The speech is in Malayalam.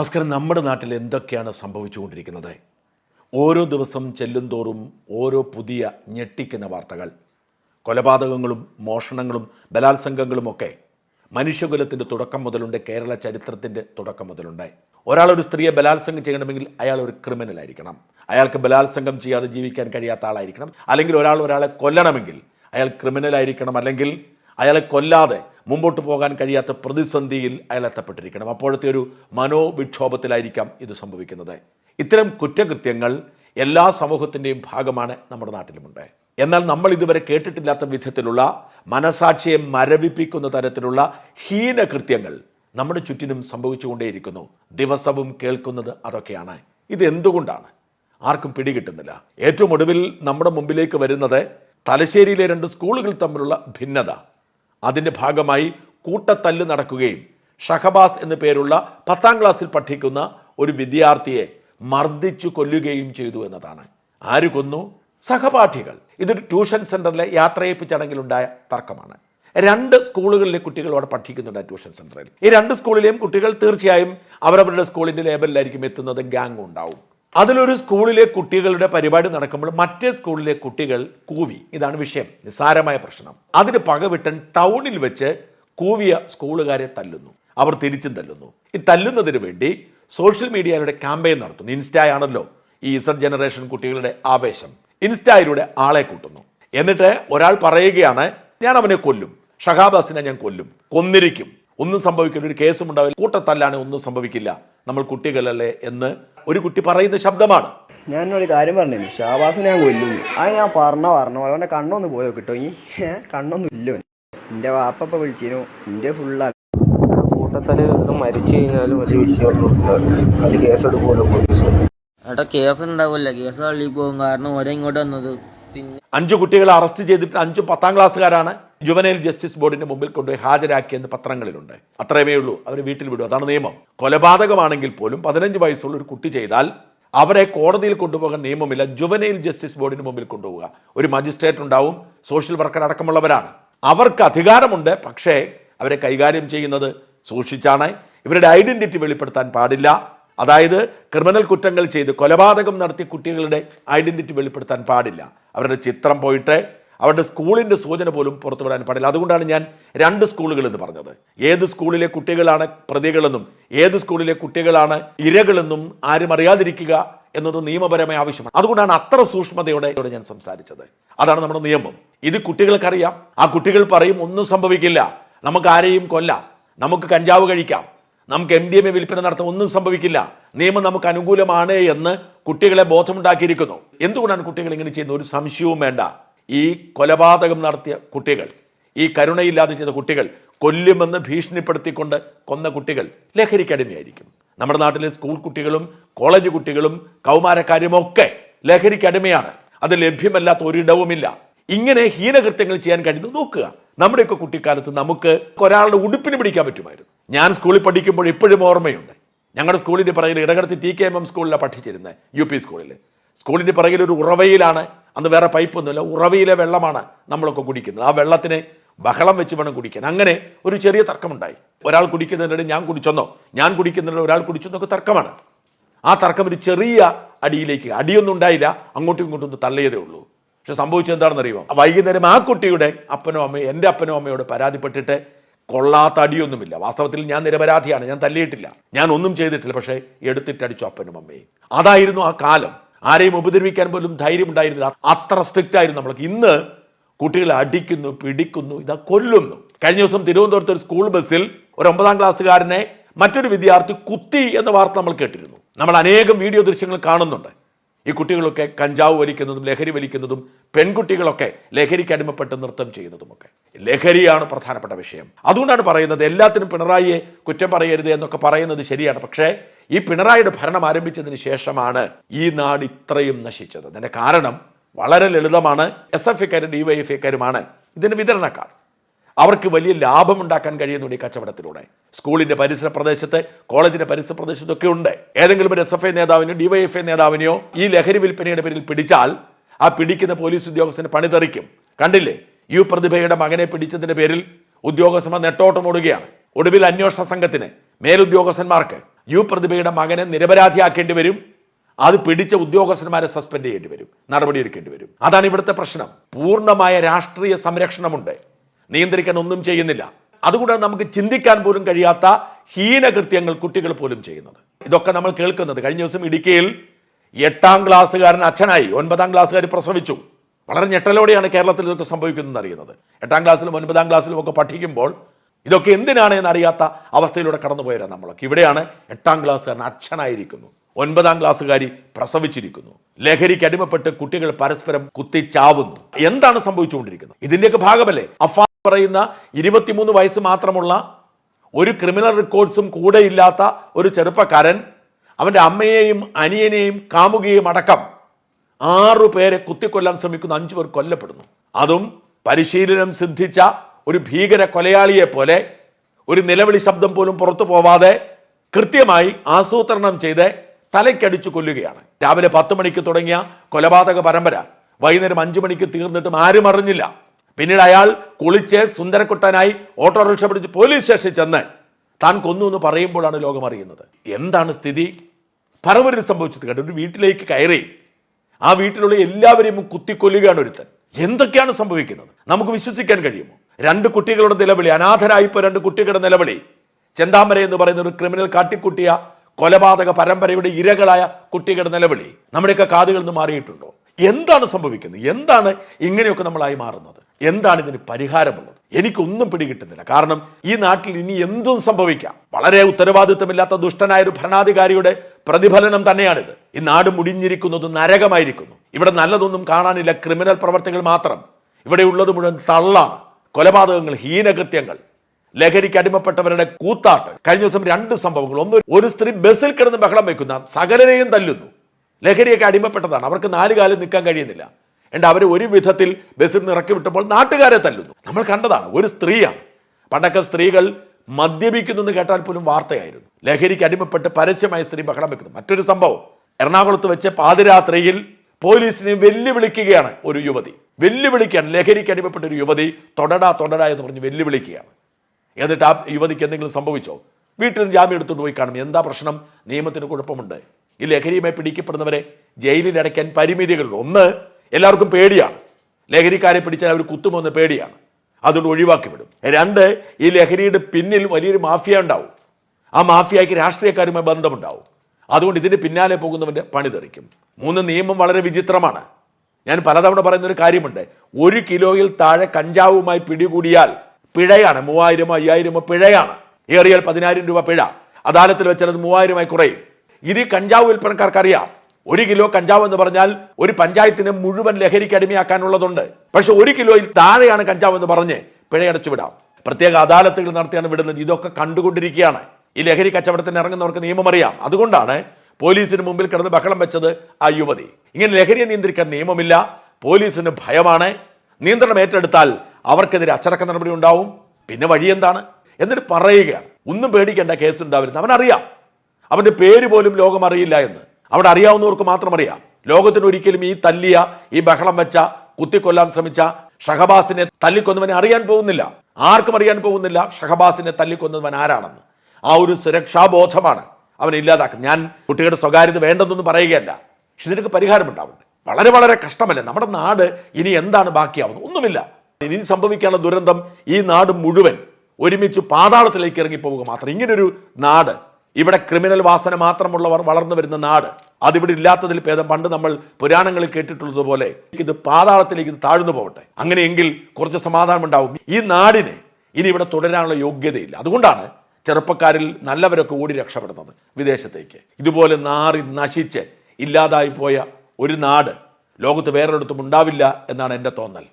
നമസ്കാരം. നമ്മുടെ നാട്ടിൽ എന്തൊക്കെയാണ് സംഭവിച്ചുകൊണ്ടിരിക്കുന്നത്? ഓരോ ദിവസം ചെല്ലുംതോറും ഓരോ പുതിയ ഞെട്ടിക്കുന്ന വാർത്തകൾ. കൊലപാതകങ്ങളും മോഷണങ്ങളും ബലാത്സംഗങ്ങളും ഒക്കെ മനുഷ്യകുലത്തിന്റെ തുടക്കം മുതലുണ്ട് കേരള ചരിത്രത്തിന്റെ തുടക്കം മുതലുണ്ട്. ഒരാൾ ഒരു സ്ത്രീയെ ബലാത്സംഗം ചെയ്യണമെങ്കിൽ അയാൾ ഒരു ക്രിമിനൽ ആയിരിക്കണം. അയാൾക്ക് ബലാത്സംഗം ചെയ്യാതെ ജീവിക്കാൻ കഴിയാത്ത ആളായിരിക്കണം. അല്ലെങ്കിൽ ഒരാൾ ഒരാളെ കൊല്ലണമെങ്കിൽ അയാൾ ക്രിമിനൽ ആയിരിക്കണം. അല്ലെങ്കിൽ അയാളെ കൊല്ലാതെ മുമ്പോട്ട് പോകാൻ കഴിയാത്ത പ്രതിസന്ധിയിൽ അയാൾ എത്തപ്പെട്ടിരിക്കണം. അപ്പോഴത്തെ ഒരു മനോവിക്ഷോഭത്തിലായിരിക്കാം ഇത് സംഭവിക്കുന്നത്. ഇത്തരം കുറ്റകൃത്യങ്ങൾ എല്ലാ സമൂഹത്തിന്റെയും ഭാഗമാണ് നമ്മുടെ നാട്ടിലുമുണ്ട് എന്നാൽ നമ്മൾ ഇതുവരെ കേട്ടിട്ടില്ലാത്ത വിധത്തിലുള്ള മനസാക്ഷിയെ മരവിപ്പിക്കുന്ന തരത്തിലുള്ള ഹീനകൃത്യങ്ങൾ നമ്മുടെ ചുറ്റിനും സംഭവിച്ചുകൊണ്ടേയിരിക്കുന്നു. ദിവസവും കേൾക്കുന്നത് അതൊക്കെയാണ്. ഇത് എന്തുകൊണ്ടാണ്? ആർക്കും പിടികിട്ടുന്നില്ല. ഏറ്റവും ഒടുവിൽ നമ്മുടെ മുമ്പിലേക്ക് വരുന്നത് തലശ്ശേരിയിലെ രണ്ട് സ്കൂളുകൾ തമ്മിലുള്ള ഭിന്നത. അതിന്റെ ഭാഗമായി കൂട്ടത്തല്ല് നടക്കുകയും ഷഹബാസ് എന്നു പേരുള്ള പത്താം ക്ലാസ്സിൽ പഠിക്കുന്ന ഒരു വിദ്യാർത്ഥിയെ മർദ്ദിച്ചു കൊല്ലുകയും ചെയ്തു എന്നതാണ്. ആര് കൊന്നു? സഹപാഠികൾ. ഇതൊരു ട്യൂഷൻ സെന്ററിലെ യാത്രയപ്പ് ചടങ്ങിലുണ്ടായ തർക്കമാണ്. രണ്ട് സ്കൂളുകളിലെ കുട്ടികൾ അവിടെ പഠിക്കുന്നുണ്ട് ട്യൂഷൻ സെന്ററിൽ. ഈ രണ്ട് സ്കൂളിലെയും കുട്ടികൾ തീർച്ചയായും അവരവരുടെ സ്കൂളിന്റെ ലേബലിലായിരിക്കും എത്തുന്നത്. ഗ്യാങ് ഉണ്ടാവും. അതിലൊരു സ്കൂളിലെ കുട്ടികളുടെ പരിപാടി നടക്കുമ്പോൾ മറ്റേ സ്കൂളിലെ കുട്ടികൾ കൂവി. ഇതാണ് വിഷയം. നിസ്സാരമായ പ്രശ്നം. അതിന് പകവിട്ടൻ ടൗണിൽ വെച്ച് കൂവിയ സ്കൂളുകാരെ തല്ലുന്നു. അവർ തിരിച്ചും തല്ലുന്നു. ഈ തല്ലുന്നതിന് വേണ്ടി സോഷ്യൽ മീഡിയയിലൂടെ ക്യാമ്പയിൻ നടത്തുന്നു. ഇൻസ്റ്റായാണല്ലോ ഈ ഇസഡ് ജനറേഷൻ കുട്ടികളുടെ ആവേശം. ഇൻസ്റ്റായിലൂടെ ആളെ കൂട്ടുന്നു. എന്നിട്ട് ഒരാൾ പറയുകയാണ് ഞാൻ അവനെ കൊല്ലും. ഷഹാബാസിനെ ഞാൻ കൊല്ലും. കൊന്നിരിക്കും. ഒന്നും സംഭവിക്കില്ല. ഒരു കേസും ഉണ്ടാവില്ല. കൂട്ടത്തല്ലാണ് ഒന്നും സംഭവിക്കില്ല. നമ്മൾ കുട്ടികളല്ലേ എന്ന് ഒരു കുട്ടി പറയുന്ന ശബ്ദമാണ്. ഞാൻ ഒരു കാര്യം പറഞ്ഞു ഷാബാസിനെ ഞാൻ കൊല്ലുന്നു. അത് ഞാൻ പറഞ്ഞ പറഞ്ഞ. പോലെ അവന്റെ കണ്ണൊന്ന് പോയോ കിട്ടോ? ഇനി കണ്ണൊന്നും ഇല്ലോ എന്റെ വാപ്പ വിളിച്ചിരുന്നു. എന്റെ ഫുള്ളാ കൂട്ടത്തൽ മരിച്ചു കഴിഞ്ഞാലും വലിയ വിഷയമൊന്നും അത് കേസെടുക്കുമല്ലോ പോലീസ് ഏട്ടാ കേസ് ഉണ്ടാവില്ല. കേസ് തള്ളി പോകും കാരണം ഓരോ ഇങ്ങോട്ട് വന്നത്. പിന്നെ അഞ്ചു കുട്ടികളെ അറസ്റ്റ് ചെയ്തിട്ട് അഞ്ചും പത്താം ക്ലാസ്സുകാരാണ് ജുവനൈൽ ജസ്റ്റിസ് ബോർഡിന്റെ മുമ്പിൽ കൊണ്ടുപോയി ഹാജരാക്കിയെന്ന് പത്രങ്ങളിലുണ്ട്. അത്രയമേ ഉള്ളൂ. അവരെ വീട്ടിൽ വിടും. അതാണ് നിയമം. കൊലപാതകമാണെങ്കിൽ പോലും പതിനഞ്ച് വയസ്സുള്ള ഒരു കുട്ടി ചെയ്താൽ അവരെ കോടതിയിൽ കൊണ്ടുപോകാൻ നിയമമില്ല. ജുവനൈൽ ജസ്റ്റിസ് ബോർഡിന് മുമ്പിൽ കൊണ്ടുപോകുക ഒരു മജിസ്ട്രേറ്റ് ഉണ്ടാവും. സോഷ്യൽ വർക്കർ അടക്കമുള്ളവരാണ്. അവർക്ക് അധികാരമുണ്ട്. പക്ഷേ അവരെ കൈകാര്യം ചെയ്യുന്നത് സൂക്ഷിച്ചാണ്. ഇവരുടെ ഐഡന്റിറ്റി വെളിപ്പെടുത്താൻ പാടില്ല. അതായത് ക്രിമിനൽ കുറ്റങ്ങൾ ചെയ്ത് കൊലപാതകം നടത്തിയ കുട്ടികളുടെ ഐഡന്റിറ്റി വെളിപ്പെടുത്താൻ പാടില്ല. അവരുടെ ചിത്രം പോയിട്ട് അവരുടെ സ്കൂളിന്റെ സൂചന പോലും പുറത്തുവിടാൻ പാടില്ല. അതുകൊണ്ടാണ് ഞാൻ രണ്ട് സ്കൂളുകൾ എന്ന് പറഞ്ഞത്. ഏത് സ്കൂളിലെ കുട്ടികളാണ് പ്രതികളെന്നും ഏത് സ്കൂളിലെ കുട്ടികളാണ് ഇരകളെന്നും ആരും അറിയാതിരിക്കുക എന്നത് നിയമപരമായ ആവശ്യമാണ്. അതുകൊണ്ടാണ് അത്ര സൂക്ഷ്മതയോടെ ഞാൻ സംസാരിച്ചത്. അതാണ് നമ്മുടെ നിയമം. ഇത് കുട്ടികൾക്കറിയാം. ആ കുട്ടികൾ പറയും ഒന്നും സംഭവിക്കില്ല. നമുക്ക് ആരെയും കൊല്ലാം. നമുക്ക് കഞ്ചാവ് കഴിക്കാം. നമുക്ക് എം ഡി എം എ വിൽപ്പന നടത്താൻ ഒന്നും സംഭവിക്കില്ല. നിയമം നമുക്ക് അനുകൂലമാണ് എന്ന് കുട്ടികളെ ബോധമുണ്ടാക്കിയിരിക്കുന്നു. എന്തുകൊണ്ടാണ് കുട്ടികൾ ഇങ്ങനെ ചെയ്യുന്നത്? ഒരു സംശയവും വേണ്ട. ഈ കൊലപാതകം നടത്തിയ കുട്ടികൾ ഈ കരുണയില്ലാതെ ചെയ്ത കുട്ടികൾ കൊല്ലുമെന്ന് ഭീഷണിപ്പെടുത്തിക്കൊണ്ട് കൊന്ന കുട്ടികൾ ലഹരിക്കടിമയായിരിക്കും നമ്മുടെ നാട്ടിലെ സ്കൂൾ കുട്ടികളും കോളേജ് കുട്ടികളും കൗമാരക്കാരുമൊക്കെ ലഹരിക്കടിമയാണ് അത് ലഭ്യമല്ലാത്ത ഒരിടവുമില്ല. ഇങ്ങനെ ഹീനകൃത്യങ്ങൾ ചെയ്യാൻ കഴിയുന്നത് നോക്കുക നമ്മുടെയൊക്കെ കുട്ടിക്കാലത്ത് നമുക്ക് ഒരാളുടെ ഉടുപ്പിന് പിടിക്കാൻ പറ്റുമായിരുന്നു. ഞാൻ സ്കൂളിൽ പഠിക്കുമ്പോൾ ഇപ്പോഴും ഓർമ്മയുണ്ട്. ഞങ്ങളുടെ സ്കൂളിന്റെ പിറകിൽ Idakadathy T K M M സ്കൂളിലാണ് പഠിച്ചിരുന്നത് യു പി സ്കൂളിൽ. സ്കൂളിന്റെ പിറകിൽ ഒരു ഉറവയിലാണ് അന്ന് വേറെ പൈപ്പൊന്നുമില്ല ഉറവയിലെ വെള്ളമാണ് നമ്മളൊക്കെ കുടിക്കുന്നത്. ആ വെള്ളത്തിന് ബഹളം വെച്ച് വേണം കുടിക്കാൻ. അങ്ങനെ ഒരു ചെറിയ തർക്കമുണ്ടായി. ഒരാൾ കുടിക്കുന്നതിനിടെ ഞാൻ കുടിച്ചെന്നോ ഞാൻ കുടിക്കുന്നതിനിടെ ഒരാൾ കുടിച്ചെന്നൊക്കെ തർക്കമാണ്. ആ തർക്കം ഒരു ചെറിയ അടിയിലേക്ക് അടിയൊന്നും ഉണ്ടായില്ല അങ്ങോട്ടും ഇങ്ങോട്ടും ഒന്ന് തള്ളിയതേ ഉള്ളൂ. പക്ഷെ സംഭവിച്ചത് എന്താണെന്ന് അറിയുമോ വൈകുന്നേരം ആ കുട്ടിയുടെ അപ്പനോ അമ്മയോ എന്റെ അപ്പനോ അമ്മയോട് പരാതിപ്പെട്ടിട്ട് കൊള്ളാത്ത അടിയൊന്നുമില്ല. വാസ്തവത്തിൽ ഞാൻ നിരപരാധിയാണ് ഞാൻ തല്ലിയിട്ടില്ല ഞാൻ ഒന്നും ചെയ്തിട്ടില്ല പക്ഷേ എടുത്തിട്ടടിച്ചു അപ്പനും അമ്മയും. അതായിരുന്നു ആ കാലം. ആരെയും ഉപദ്രവിക്കാൻ പോലും ധൈര്യം ഉണ്ടായിരുന്നില്ല. അത്ര സ്ട്രിക്റ്റ് ആയിരുന്നു നമ്മൾക്ക് ഇന്ന് കുട്ടികളെ അടിക്കുന്നു പിടിക്കുന്നു ഇതാ കൊല്ലുന്നു. കഴിഞ്ഞ ദിവസം തിരുവനന്തപുരത്ത് ഒരു സ്കൂൾ ബസ്സിൽ ഒരു ഒമ്പതാം ക്ലാസ്സുകാരനെ മറ്റൊരു വിദ്യാർത്ഥി കുത്തി എന്ന വാർത്ത നമ്മൾ കേട്ടിരുന്നു. നമ്മൾ അനേകം വീഡിയോ ദൃശ്യങ്ങൾ കാണുന്നുണ്ട്. ഈ കുട്ടികളൊക്കെ കഞ്ചാവ് വലിക്കുന്നതും ലഹരി വലിക്കുന്നതും പെൺകുട്ടികളൊക്കെ ലഹരിക്ക് അടിമപ്പെട്ട് നൃത്തം ചെയ്യുന്നതുമൊക്കെ. ലഹരിയാണ് പ്രധാനപ്പെട്ട വിഷയം. അതുകൊണ്ടാണ് പറയുന്നത് എല്ലാത്തിനും പിണറായിയെ കുറ്റം പറയരുത് എന്നൊക്കെ പറയുന്നത് ശരിയാണ്. പക്ഷേ ഈ പിണറായിയുടെ ഭരണം ആരംഭിച്ചതിന് ശേഷമാണ് ഈ നാട് ഇത്രയും നശിച്ചത്. അതിന്റെ കാരണം വളരെ ലളിതമാണ്. എസ് എഫ് എക്കാരും ഡി വൈ എഫ് എക്കാരുമാണ് ഇതിന് വിതരണക്കാർ. അവർക്ക് വലിയ ലാഭം ഉണ്ടാക്കാൻ കഴിയുന്നുണ്ട് ഈ കച്ചവടത്തിലൂടെ. സ്കൂളിന്റെ പരിസര പ്രദേശത്ത് കോളേജിന്റെ പരിസര പ്രദേശത്തൊക്കെ ഉണ്ട്. ഏതെങ്കിലും ഒരു എസ് എഫ് ഐ നേതാവിനെയോ ഡിവൈഎഫ് ഐ നേതാവിനെയോ ഈ ലഹരി വിൽപ്പനയുടെ പേരിൽ പിടിച്ചാൽ ആ പിടിക്കുന്ന പോലീസ് ഉദ്യോഗസ്ഥന് പണി തെറിക്കും. കണ്ടില്ലേ? യു പ്രതിഭയുടെ മകനെ പിടിച്ചതിന്റെ പേരിൽ ഉദ്യോഗസ്ഥന്മാർ നെട്ടോട്ടം ഓടുകയാണ്. ഒടുവിൽ അന്വേഷണ സംഘത്തിന് മേലുദ്യോഗസ്ഥന്മാർക്ക് യു പ്രതിഭയുടെ മകനെ നിരപരാധിയാക്കേണ്ടി വരും. അത് പിടിച്ച ഉദ്യോഗസ്ഥന്മാരെ സസ്പെൻഡ് ചെയ്യേണ്ടി വരും നടപടിയെടുക്കേണ്ടി വരും. അതാണ് ഇവിടുത്തെ പ്രശ്നം. പൂർണമായ രാഷ്ട്രീയ സംരക്ഷണമുണ്ട്. നിയന്ത്രിക്കാൻ ഒന്നും ചെയ്യുന്നില്ല. അതുകൂടാതെ നമുക്ക് ചിന്തിക്കാൻ പോലും കഴിയാത്ത ഹീനകൃത്യങ്ങൾ കുട്ടികൾ പോലും ചെയ്യുന്നത്. ഇതൊക്കെ നമ്മൾ കേൾക്കുന്നത്. കഴിഞ്ഞ ദിവസം ഇടുക്കിയിൽ എട്ടാം ക്ലാസ്സുകാരൻ അച്ഛനായി ഒൻപതാം ക്ലാസ്സുകാർ പ്രസവിച്ചു. വളരെ ഞെട്ടലോടെയാണ് കേരളത്തിൽ ഇതൊക്കെ സംഭവിക്കുന്നത് അറിയുന്നത്. എട്ടാം ക്ലാസ്സിലും ഒൻപതാം ക്ലാസ്സിലും ഒക്കെ പഠിക്കുമ്പോൾ ഇതൊക്കെ എന്തിനാണ് എന്നറിയാത്ത അവസ്ഥയിലൂടെ കടന്നുപോയവരാണ് നമ്മളൊക്കെ. ഇവിടെയാണ് എട്ടാം ക്ലാസ്സുകാരൻ അച്ഛനായിരിക്കുന്നു. ഒൻപതാം ക്ലാസ്സുകാരി പ്രസവിച്ചിരിക്കുന്നു. ലഹരിക്ക് അടിമപ്പെട്ട് കുട്ടികൾ പരസ്പരം കുത്തിച്ചാവുന്നു. എന്താണ് സംഭവിച്ചുകൊണ്ടിരിക്കുന്നത്? ഇതിന്റെയൊക്കെ ഭാഗമല്ലേ? അഫാ പറയുന്ന ഇരുപത്തിമൂന്ന് വയസ്സ് മാത്രമുള്ള ഒരു ക്രിമിനൽ റെക്കോർഡ്സും കൂടെ ഇല്ലാത്ത ഒരു ചെറുപ്പക്കാരൻ അവന്റെ അമ്മയെയും അനിയനെയും കാമുകയും അടക്കം ആറു പേരെ കുത്തിക്കൊല്ലാൻ ശ്രമിക്കുന്ന അഞ്ചു പേർ കൊല്ലപ്പെടുന്നു. അതും പരിശീലനം സിദ്ധിച്ച ഒരു ഭീകര കൊലയാളിയെ പോലെ ഒരു നിലവിളി ശബ്ദം പോലും പുറത്തു പോവാതെ കൃത്യമായി ആസൂത്രണം ചെയ്ത് തലയ്ക്കടിച്ചു കൊല്ലുകയാണ്. രാവിലെ പത്ത് മണിക്ക് തുടങ്ങിയ കൊലപാതക പരമ്പര വൈകുന്നേരം അഞ്ചു മണിക്ക് തീർന്നിട്ടും ആരും അറിഞ്ഞില്ല. പിന്നീട് അയാൾ കുളിച്ച് സുന്ദരക്കുട്ടനായി ഓട്ടോറിക്ഷ പിടിച്ച് പോലീസ് സ്റ്റേഷനിൽ ചെന്ന് താൻ കൊന്നു എന്ന് പറയുമ്പോഴാണ് ലോകം അറിയുന്നത്. എന്താണ് സ്ഥിതി? പറവരിൽ സംഭവിച്ചത് കേട്ടോ. ഒരു വീട്ടിലേക്ക് കയറി ആ വീട്ടിലുള്ള എല്ലാവരെയും കുത്തിക്കൊല്ലുകയാണ് ഒരുത്തൻ. എന്തൊക്കെയാണ് സംഭവിക്കുന്നത്? നമുക്ക് വിശ്വസിക്കാൻ കഴിയുമോ? രണ്ട് കുട്ടികളുടെ നിലവിളി അനാഥരായിപ്പോ രണ്ട് കുട്ടികളുടെ നിലവിളി. ചെന്താമര എന്ന് പറയുന്ന ഒരു ക്രിമിനൽ കാട്ടിക്കുട്ടിയ കൊലപാതക പരമ്പരയുടെ ഇരകളായ കുട്ടികളുടെ നിലവിളി. നമ്മുടെയൊക്കെ കാതുകളിൽ നിന്ന് മാറിയിട്ടുണ്ടോ? എന്താണ് സംഭവിക്കുന്നത്? എന്താണ് ഇങ്ങനെയൊക്കെ നമ്മളായി മാറുന്നത്? എന്താണ് ഇതിന് പരിഹാരമുള്ളത്? എനിക്കൊന്നും പിടികിട്ടുന്നില്ല. കാരണം ഈ നാട്ടിൽ ഇനി എന്തും സംഭവിക്കാം. വളരെ ഉത്തരവാദിത്തമില്ലാത്ത ദുഷ്ടനായ ഒരു ഭരണാധികാരിയുടെ പ്രതിഫലനം തന്നെയാണിത്. ഈ നാട് മുടിഞ്ഞിരിക്കുന്നത് നരകമായിരിക്കുന്നു. ഇവിടെ നല്ലതൊന്നും കാണാനില്ല. ക്രിമിനൽ പ്രവർത്തികൾ മാത്രം. ഇവിടെ ഉള്ളത് മുഴുവൻ തള്ളാണ്. കൊലപാതകങ്ങൾ ഹീനകൃത്യങ്ങൾ ലഹരിക്ക് അടിമപ്പെട്ടവരുടെ കൂത്താട്ട്. കഴിഞ്ഞ ദിവസം രണ്ട് സംഭവങ്ങൾ. ഒന്ന് ഒരു സ്ത്രീ ബസ്സിൽ കിടന്ന് ബഹളം വയ്ക്കുന്ന. സകലരെയും തല്ലുന്നു. ലഹരിയൊക്കെ അടിമപ്പെട്ടതാണ്. അവർക്ക് നാല് കാലം നിൽക്കാൻ കഴിയുന്നില്ല. എന്നിട്ട് അവർ ഒരു വിധത്തിൽ ബസ്സിൽ നിന്ന് ഇറക്കി വിട്ടപ്പോൾ നാട്ടുകാരെ തല്ലുന്നു. നമ്മൾ കണ്ടതാണ് ഒരു സ്ത്രീയാണ്. പണ്ടൊക്കെ സ്ത്രീകൾ മദ്യപിക്കുന്നു എന്ന് കേട്ടാൽ പോലും വാർത്തയായിരുന്നു. ലഹരിക്ക് അടിമപ്പെട്ട് പരസ്യമായി സ്ത്രീ ബഹളം വെക്കുന്നു. മറ്റൊരു സംഭവം എറണാകുളത്ത് വെച്ച് പാതിരാത്രിയിൽ പോലീസിനെ വെല്ലുവിളിക്കുകയാണ് ഒരു യുവതി. വെല്ലുവിളിക്കുകയാണ് ലഹരിക്ക് അടിമപ്പെട്ട ഒരു യുവതി തൊടടാ തൊടടാ എന്ന് പറഞ്ഞ് വെല്ലുവിളിക്കുകയാണ്. എന്നിട്ട് ആ യുവതിക്ക് എന്തെങ്കിലും സംഭവിച്ചോ? വീട്ടിൽ നിന്ന് ജാമ്യം എടുത്തുകൊണ്ട് പോയി കാണും. എന്താ പ്രശ്നം? നിയമത്തിന് കുഴപ്പമുണ്ട്. ഈ ലഹരിയുമായി പിടിക്കപ്പെടുന്നവരെ ജയിലിൽ അടയ്ക്കാൻ പരിമിതികളുണ്ട്. ഒന്ന് എല്ലാവർക്കും പേടിയാണ്. ലഹരിക്കാരെ പിടിച്ചാൽ അവർ കുത്തുമെന്ന് പേടിയാണ്. അതുകൊണ്ട് ഒഴിവാക്കി വിടും. രണ്ട് ഈ ലഹരിയുടെ പിന്നിൽ വലിയൊരു മാഫിയ ഉണ്ടാവും. ആ മാഫിയയ്ക്ക് രാഷ്ട്രീയക്കാരുമായി ബന്ധമുണ്ടാവും. അതുകൊണ്ട് ഇതിന്റെ പിന്നാലെ പോകുന്നവന്റെ പണി തെറിക്കും. മൂന്ന് നിയമം വളരെ വിചിത്രമാണ്. ഞാൻ പലതവണ പറയുന്നൊരു കാര്യമുണ്ട്. ഒരു കിലോയിൽ താഴെ കഞ്ചാവുമായി പിടികൂടിയാൽ പിഴയാണ്. മൂവായിരമോ അയ്യായിരമോ പിഴയാണ്. ഏറിയാൽ പതിനായിരം രൂപ പിഴ. അദാലത്തിൽ വെച്ചാൽ അത് മൂവായിരമായി കുറയും. ഇത് കഞ്ചാവ് വിൽപ്പനക്കാർക്ക് അറിയാം ഒരു കിലോ കഞ്ചാവ് എന്ന് പറഞ്ഞാൽ ഒരു പഞ്ചായത്തിന് മുഴുവൻ ലഹരിക്ക് അടിമയാക്കാനുള്ളതുണ്ട്. പക്ഷെ ഒരു കിലോയിൽ താഴെയാണ് കഞ്ചാവ് എന്ന് പറഞ്ഞ് പിഴയടച്ചു വിടാം. പ്രത്യേക അദാലത്തുകൾ നടത്തിയാണ് വിടുന്നത്. ഇതൊക്കെ കണ്ടുകൊണ്ടിരിക്കുകയാണ്. ഈ ലഹരി കച്ചവടത്തിന് ഇറങ്ങുന്നവർക്ക് നിയമം അറിയാം. അതുകൊണ്ടാണ് പോലീസിന് മുമ്പിൽ കിടന്ന് ബഹളം വെച്ചത് ആ യുവതി. ഇങ്ങനെ ലഹരിയെ നിയന്ത്രിക്കാൻ നിയമമില്ല. പോലീസിന് ഭയമാണ്. നിയന്ത്രണം ഏറ്റെടുത്താൽ അവർക്കെതിരെ അച്ചടക്ക നടപടി ഉണ്ടാവും. പിന്നെ വഴി എന്താണ്? എന്നിട്ട് പറയുകയാണ്. ഒന്നും പേടിക്കേണ്ട കേസ് ഉണ്ടാവരുത്. അവനറിയാം. അവന്റെ പേര് പോലും ലോകം അറിയില്ല എന്ന്. അവിടെ അറിയാവുന്നവർക്ക് മാത്രം അറിയാം. ലോകത്തിന് ഒരിക്കലും ഈ തല്ലിയ ഈ ബഹളം വെച്ച കുത്തിക്കൊല്ലാൻ ശ്രമിച്ച ഷഹബാസിനെ തല്ലിക്കൊന്നവനെ അറിയാൻ പോകുന്നില്ല. ആർക്കും അറിയാൻ പോകുന്നില്ല ഷഹബാസിനെ തല്ലിക്കൊന്നവൻ ആരാണെന്ന്. ആ ഒരു സുരക്ഷാബോധമാണ് അവനെ ഇല്ലാതാക്കുന്നത്. ഞാൻ കുട്ടികളുടെ സ്വകാര്യത വേണ്ടെന്നൊന്നും പറയുകയല്ല. പക്ഷെ ഇതിനൊക്കെ പരിഹാരമുണ്ടാവുന്നുണ്ട്. വളരെ വളരെ കഷ്ടമല്ലേ? നമ്മുടെ നാട് ഇനി എന്താണ് ബാക്കിയാവുന്നത്? ഒന്നുമില്ല. ഇനി സംഭവിക്കാനുള്ള ദുരന്തം ഈ നാട് മുഴുവൻ ഒരുമിച്ച് പാതാളത്തിലേക്ക് ഇറങ്ങിപ്പോവുക മാത്രം. ഇങ്ങനൊരു നാട് ഇവിടെ ക്രിമിനൽ വാസന മാത്രമുള്ളവർ വളർന്നു വരുന്ന നാട്. അതിവിടെ ഇല്ലാത്തതിൽ ഭേദം പണ്ട് നമ്മൾ പുരാണങ്ങളിൽ കേട്ടിട്ടുള്ളതുപോലെ ഇത് പാതാളത്തിലേക്ക് ഇത് താഴ്ന്നു പോകട്ടെ. അങ്ങനെയെങ്കിൽ കുറച്ച് സമാധാനം ഉണ്ടാവും. ഈ നാടിന് ഇനി ഇവിടെ തുടരാനുള്ള യോഗ്യതയില്ല. അതുകൊണ്ടാണ് ചെറുപ്പക്കാരിൽ നല്ലവരൊക്കെ ഓടി രക്ഷപ്പെടുന്നത് വിദേശത്തേക്ക്. ഇതുപോലെ നാറി നശിച്ച് ഇല്ലാതായി പോയ ഒരു നാട് ലോകത്ത് വേറൊരിടത്തും ഉണ്ടാവില്ല എന്നാണ് എന്റെ തോന്നൽ.